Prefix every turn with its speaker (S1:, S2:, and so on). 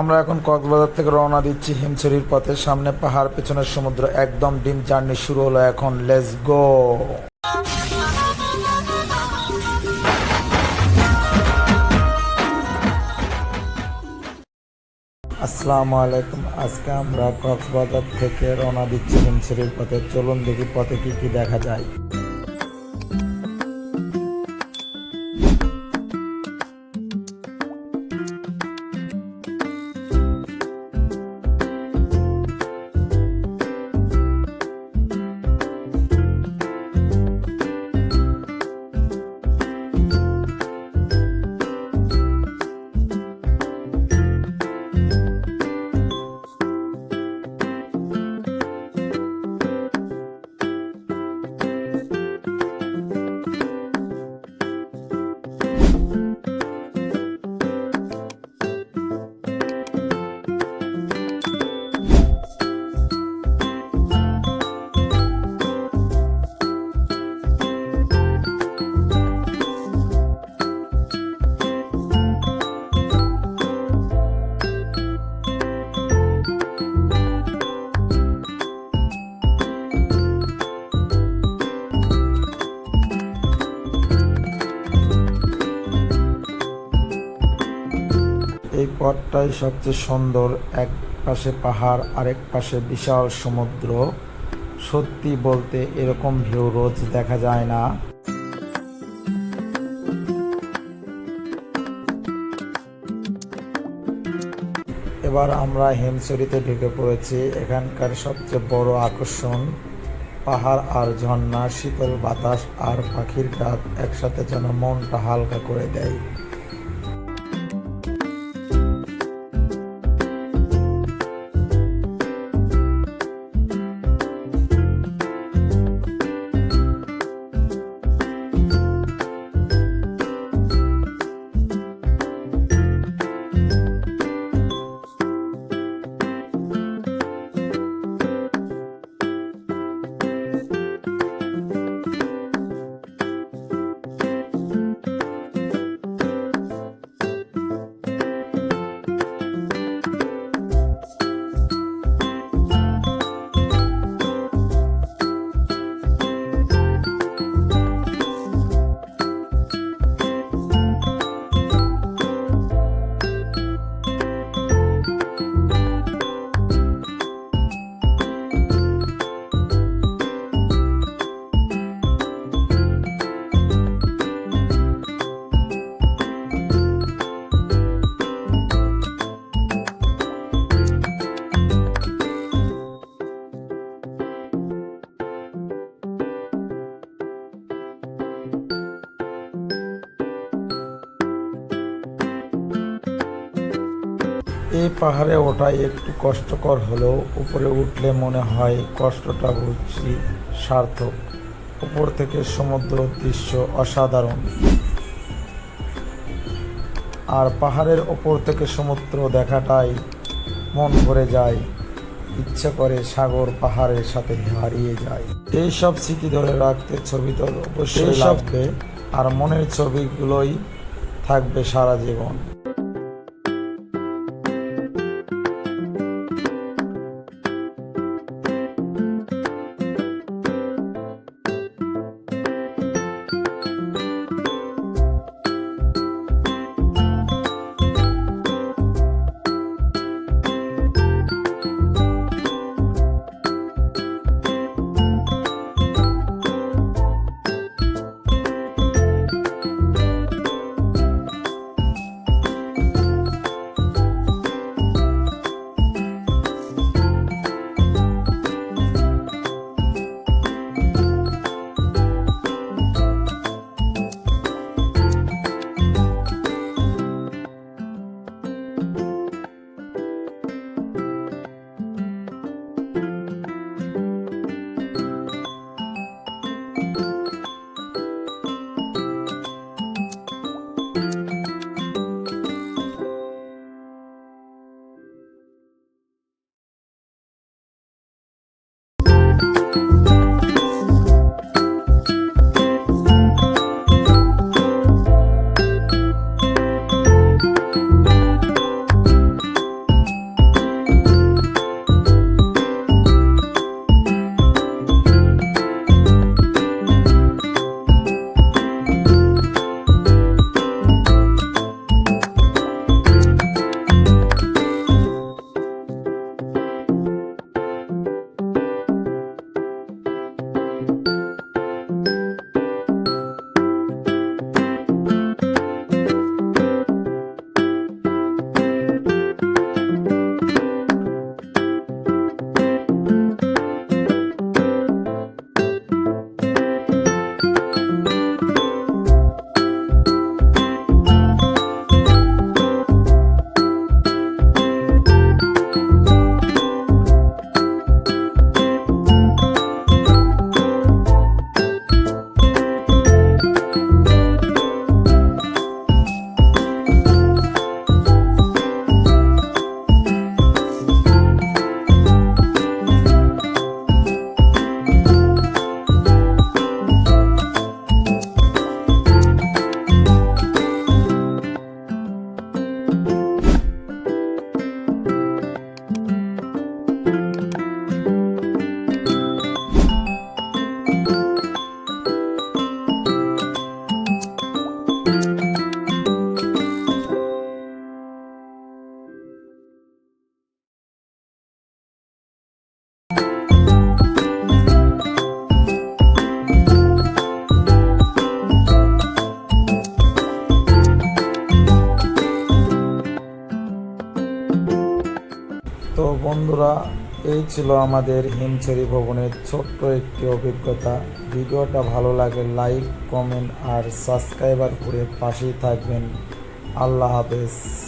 S1: আমরা এখন কক্সবাজার থেকে রওনা দিচ্ছি হিমছড়ির পথে। সামনে পাহাড়, পেছনের সমুদ্র, একদম ডিম জার্নি শুরু হলো এখন। লেটস গো আসসালামু আলাইকুম। আজকে আমরা কক্সবাজার থেকে রওনা দিচ্ছি হিমছড়ির পথে। চলুন দেখি পথে কি কি দেখা যায়। পথটাই সবচেয়ে সুন্দর। এক পাশে পাহাড়, আরেক পাশে বিশাল সমুদ্র। সত্যি বলতে এরকম ভিউ রোজ দেখা যায় না। এবার আমরা হেমচরিতে ঢুকে পড়েছি। এখানকার সবচেয়ে বড় আকর্ষণ, পাহাড় আর ঝর্ণা, শীতল বাতাস আর পাখির ডাক একসাথে যেন মনটা হালকা করে দেয়। এই পাহাড়ে ওঠা একটু কষ্টকর হলেও উপরে উঠলে মনে হয় কষ্টটা বুঝছি সার্থক। উপর থেকে সমুদ্র দৃশ্য অসাধারণ। আর পাহাড়ের ওপর থেকে সমুদ্র দেখাটাই মন ভরে যায়। ইচ্ছে করে সাগর পাহাড়ের সাথে হারিয়ে যায়। এই সব স্মৃতি ধরে রাখতে ছবি তো অবশ্যই লাগবে। আর মনের ছবিগুলোই থাকবে সারা জীবন। তো বন্ধুরা, এই ছিল আমাদের হিমছড়ি ভবনের ছোট্ট একটি অভিজ্ঞতা। ভিডিওটা ভালো লাগে, লাইক, কমেন্ট আর সাবস্ক্রাইবার করে পাশেই থাকবেন। আল্লাহ হাফেজ।